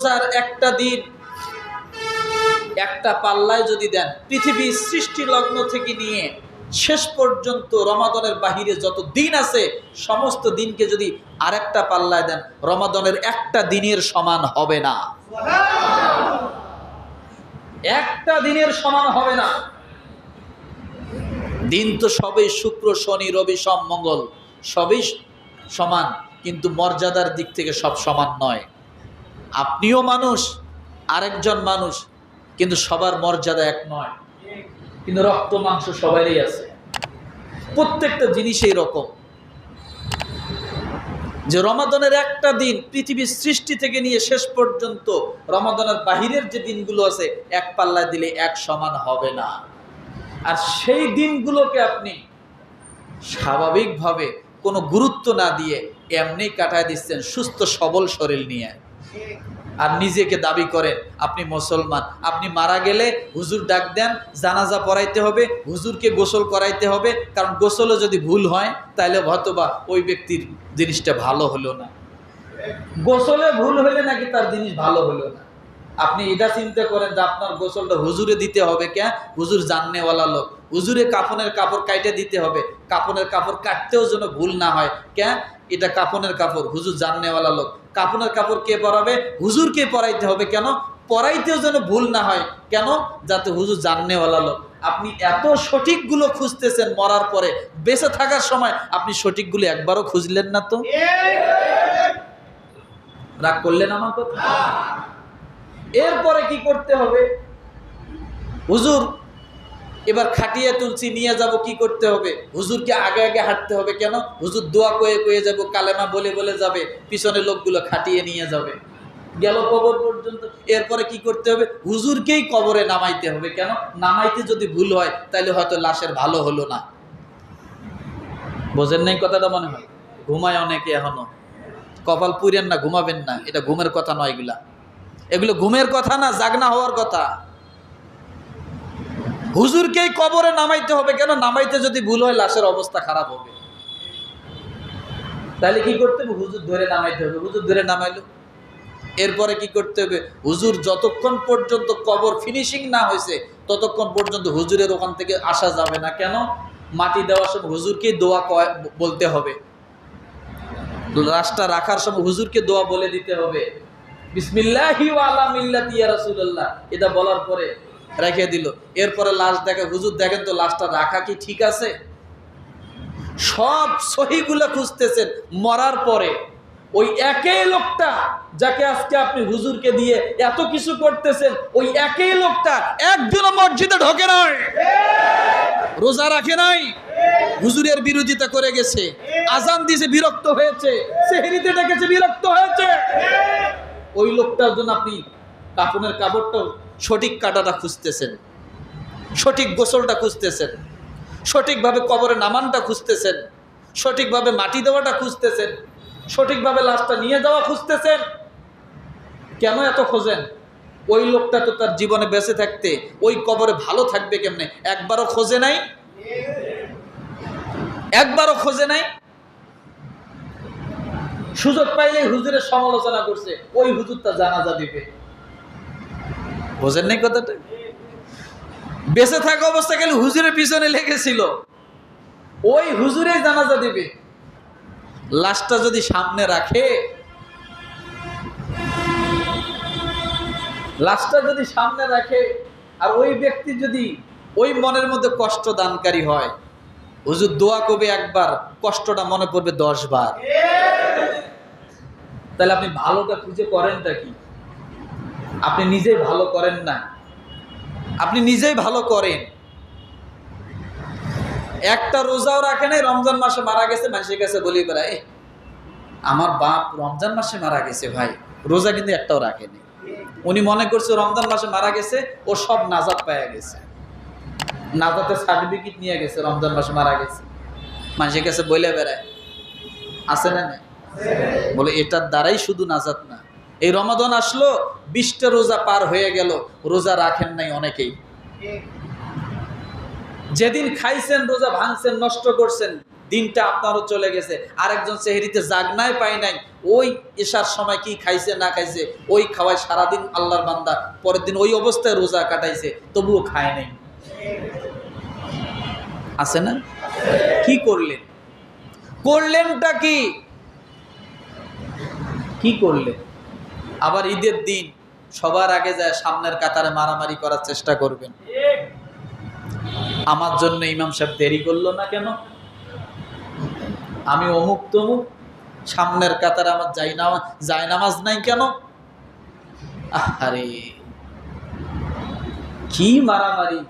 রোজার একটা দিন, একটা পাল্লায় যদি দেন, পৃথিবীর সৃষ্টি লগ্ন থেকে নিয়ে শেষ পর্যন্ত রমাদনের বাহিরে যত দিন আছে, সমস্ত দিনকে যদি আরেকটা পাল্লায় দেন, রমাদনের একটা দিনের সমান হবে না। একটা দিনের সমান হবে না। দিন তো সবই শুক্র, শনি, রবি সব মঙ্গল, সবই সমান, কিন্তু মর্যাদার দিক থেকে সব সমান নয়। আপনিও মানুষ, আরেকজন মানুষ, কিন্তু সবার মর্যাদা এক নয়। কিন্তু রক্ত, মাংস সবারই আছে। প্রত্যেকটা জিনিসই রকম যে রমাদনের একটা দিন পৃথিবীর সৃষ্টি থেকে নিয়ে শেষ পর্যন্ত রমাদনের বাহিরের যে দিনগুলো আছে, এক পাল্লায় দিলে এক সমান হবে না। আর সেই দিনগুলোকে আপনি স্বাভাবিকভাবে কোনো গুরুত্ব না দিয়ে এমনি কাটায় দিচ্ছেন সুস্থ সবল শরীর নিয়ে। আর নিজেকে দাবি করেন, আপনি মুসলমান। আপনি মারা গেলে হুজুর ডাক দেন, জানাজা পড়াইতে হবে, হুজুরকে গোসল করাইতে হবে, কারণ গোসলও যদি ভুল হয় তাহলে হয়তোবা ওই ব্যক্তির জিনিসটা ভালো হলো না। গোসলে ভুল হলে নাকি তার জিনিস ভালো হলো না। আপনি এটা চিন্তা করেন যে আপনার গোসলটা হুজুরে দিতে হবে কে? হুজুর জাননেওয়ালা লোক। হুজুরে কাফনের কাপড় কাইটে দিতে হবে। কাফনের কাপড় কাটতেও যেন ভুল না হয়, কে? এটা কাফনের কাপড়, হুজুর জাননেওয়ালা লোক। কাফনের কাপড় কে পরাবে? হুজুরকে পরাইতে হবে কেন? পরাইতেও যেন ভুল না হয়। কেন? যাতে হুজুর জাননেওয়ালা লোক। আপনি এত সঠিকগুলো খুঁজতেছেন মরার পরে, বেঁচে থাকার সময়, আপনি সঠিকগুলো একবারও খুঁজলেন না তো? রাগ করলেন আমার কথা? এরপরে কি করতে হবে? হুজুর এবার খাটিয়ে তুলছি, নিয়ে যাব, কি করতে হবে? হুজুরকে আগে আগে হাঁটতে হবে কেন? হুজুর দোয়া কয়ে কয়ে যাব, কালেমা বলে বলে যাবে পিছনে লোকগুলো খাটিয়ে নিয়ে যাবে। গেল কবর পর্যন্ত, এরপরে কি করতে হবে? হুজুরকেই কবরে নামাইতে হবে কেন? নামাইতে যদি ভুল হয় তাহলে হয়তো লাশের ভালো হলো না। বোঝেন নাই কথাটা মনে হয়? ঘুমায় অনেকে এখনও। কপাল পুরেন না, ঘুমাবেন না। এটা ঘুমের কথা নয় এগুলা। এগুলো ঘুমের কথা না, জাগনা হওয়ার কথা। হুজুরকেই কবরে নামাইতে হবে কেন? নামাইতে যদি ভুল হয়, লাশের অবস্থা খারাপ হবে। তাহলে কি করতে হবে? হুজুর ধরে নামাইতে হবে। হুজুর ধরে নামাইলো। এরপরে কি করতে হবে? হুজুর যতক্ষণ পর্যন্ত কবর ফিনিশিং না হয়েছে, ততক্ষণ পর্যন্ত হুজুরের ওখান থেকে আসা যাবে না। কেন? মাটি দেওয়ার সময় হুজুরকেই দোয়া বলতে হবে। লাশটা রাখার সময় হুজুরকে দোয়া বলে দিতে হবে। বিসমিল্লাহি আলা মিল্লাতি ইয়া রাসূলুল্লাহ। এটা বলার পরে রেখে দিল। এরপরে লাশ দেখে, হুজুর, দেখেন তো লাশটা রাখা কি ঠিক আছে? সব সহিগুলো খুঁজতেছেন। মরার পরে ওই একই লোকটা যাকে আজকে আপনি হুজুরকে দিয়ে এত কিছু করতেছেন, ওই একই লোকটা একজনও মসজিদে ঢোকে নাই, রোজা রাখে নাই, হুজুরের বিরোধিতা করে গেছে, আজান দিয়েছে, বিরক্ত হয়েছে, সেহরিতে ডেকেছে, বিরক্ত হয়েছে। ওই লোকটার জন্য আপনি কাপনের কাপড়টাও সঠিক কাটাটা খুঁজতেছেন। সঠিক গোসলটা খুঁজতেছেন। সঠিকভাবে কবরে নামানটা খুঁজতেছেন। সঠিকভাবে মাটি দেওয়াটা খুঁজতেছেন। সঠিকভাবে লাশটা নিয়ে যাওয়া খুঁজতেছেন। কেন এত খোঁজেন? ওই লোকটা তো তার জীবনে বেঁচে থাকতে, ওই কবরে ভালো থাকবে কেমনে? একবারও খোঁজে নাই? একবারও খোঁজে নাই? সুযোগ পাইলে হুজুরের সমালোচনা করছে, ওই হুজুরটা জানাজা দিবে। বোঝেন নাই কথাটা? বেঁচে থাকা অবস্থা গেলে হুজুরের পিছনে লেগেছিল। ওই হুজুরে জানাজা দিবে। লাশটা যদি সামনে রাখে, লাশটা যদি সামনে রাখে, আর ওই ব্যক্তি যদি ওই মনের মধ্যে কষ্ট দানকারী হয়, হুজুর দোয়া কবে একবার, কষ্টটা মনে পড়বে দশ বার। তাহলে আপনি ভালোটা খুঁজে করেনটা কি? আপনি নিজেই ভালো করেন না। আপনি নিজেই ভালো করেন। একটা রোজাও রাখে নাই, রমজান মাসে মারা গেছে, মানুষের কাছে বলি বেড়ায় আমার বাপ রমজান মাসে মারা গেছে ভাই, রোজা কিন্তু একটাও রাখেনি উনি মনে করছে রমজান মাসে মারা গেছে, ও সব নাজাদ পাওয়া গেছে। নাজাতের সার্টিফিকেট নিয়ে গেছে, রমজান মাসে মারা গেছে। মানুষের কাছে বলে বেড়ায় আছে না? বলে, এটার দ্বারাই শুধু নাজাত না। এই রমাদন আসলো, বিশটা রোজা পার হয়ে গেল, রোজা রাখেন নাই অনেকেই। যেদিন খাইছেন, রোজা ভাঙছেন, নষ্ট করছেন, দিনটা আপনারও চলে গেছে। আরেকজন সেহেরিতে জাগনায় পায় নাই, ওই এসার সময় কি খাইছে, না খাইছে, ওই খাওয়ায় সারাদিন আল্লাহর বান্দা, পরের দিন ওই অবস্থায় রোজা কাটাইছে, তবুও খায় নাই। আছে না? কি করলেন? করলেনটা কি? কি করলেন? আবার ঈদের দিন সবার আগে যায় সামনের কাতারে মারামারি করার চেষ্টা করবেন। আমার জন্য ইমাম সাহেব দেরি করল না কেন? আমি অমুক তমুক, সামনের কাতারে আমার যাই নামাজ যায় নামাজ নাই কেন? আরে কি মারামারি?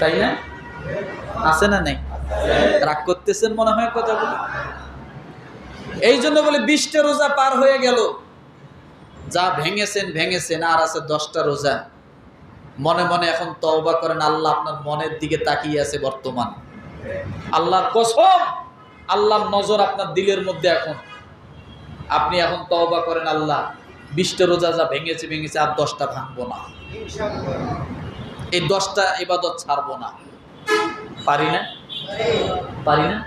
তাই না? আছে না নাই? রাগ করতেছেন মনে হয় কথাগুলো? এই জন্য বলে, বিশটা রোজা পার হয়ে গেল। যা ভেঙেছেন ভেঙেছেন আর আছে দশটা রোজা। মনে মনে এখন তওবা করেন আল্লাহ আপনার মনের দিকে তাকিয়ে আছে বর্তমান। আল্লাহর কসম আল্লাহর নজর আপনার দিলের মধ্যে এখন। আপনি এখন তওবা করেন আল্লাহ বিশটা রোজা যা ভেঙেছে ভেঙেছে আর দশটা ভাঙবো না। এই দশটা এবাদত ছাড়বো না। পারি না? পারি না?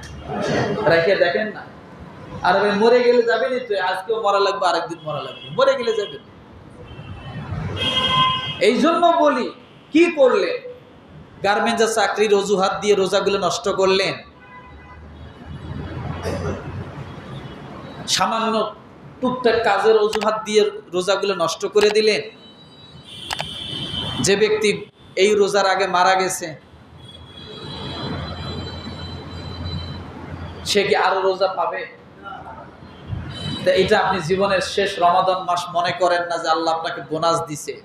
রেখে দেখেন না। আর ভাই, মরে গেলে যাবেনই তো আজকেও মরা লাগবে, আরেকদিন মরা লাগবে। মরে গেলে যাবেন এই জন্য বলি, কি করলেন গার্মেন্টসের চাকরির অজুহাত দিয়ে রোজাগুলো নষ্ট করলেন? সামান্য টুকটাক কাজের অজুহাত দিয়ে রোজাগুলো নষ্ট করে দিলেন? যে ব্যক্তি এই রোজার আগে মারা গেছে, সে কি আরও রোজা পাবে? এটা আপনি জীবনের শেষ রমাদান মাস মনে করেন না যে আল্লাহ আপনাকে বোনাস দিছে।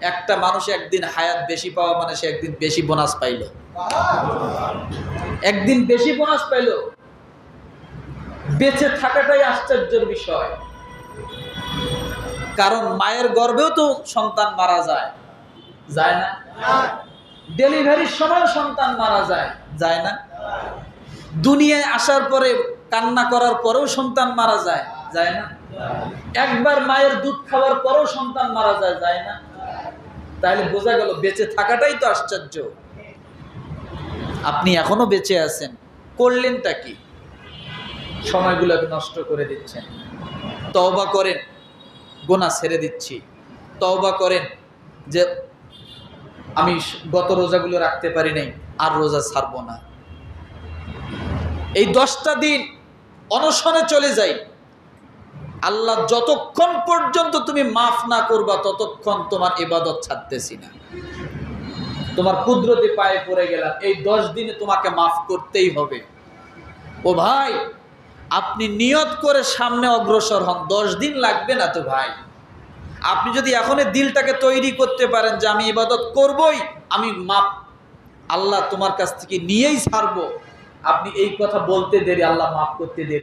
একটা মানুষ একদিন হায়াত বেশি পাওয়া মানে সে একদিন বেশি বোনাস পাইল। একদিন বেশি বোনাস পাইল। বেঁচে থাকাটাই আশ্চর্যের বিষয়। কারণ মায়ের গর্ভেও তো সন্তান মারা যায়। যায় না? ডেলিভারির সময় সন্তান মারা যায়। যায় না? দুনিয়ায় আসার পরে কান্না করার পরেও সন্তান মারা যায়। যায় না। একবার মায়ের দুধ খাওয়ার পরেও সন্তান মারা যায় যায় না। তাহলে বোঝা গেল বেঁচে থাকাটাই তো আশ্চর্য। আপনি এখনও বেঁচে আছেন, করলেনটা কি? সময়গুলো নষ্ট করে দিচ্ছেন। তওবা করেন, গোনা ছেড়ে দিচ্ছি। তওবা করেন যে, আমি গত রোজাগুলো রাখতে পারি নাই, আর রোজা ছাড়বো না। এই দশটা দিন অনশনে চলে যাই। আল্লাহ যতক্ষণ পর্যন্ত তুমি মাফ না করবা, ততক্ষণ তোমার ইবাদত ছাড়তেছি না। তোমার কুদরতি পায়ে পড়ে গেলাম, এই দশ দিনে তোমাকে মাফ করতেই হবে। ও ভাই, আপনি নিয়ত করে সামনে অগ্রসর হন, দশ দিন লাগবে না তো ভাই। আপনি যদি এখনই দিলটাকে তৈরি করতে পারেন যে আমি ইবাদত করবই, আমি মাপ আল্লাহ তোমার কাছ থেকে নিয়েই ছাড়বো। আপনি এই কথা বলতে দেরি, আল্লাহ মাফ করতে দেরি।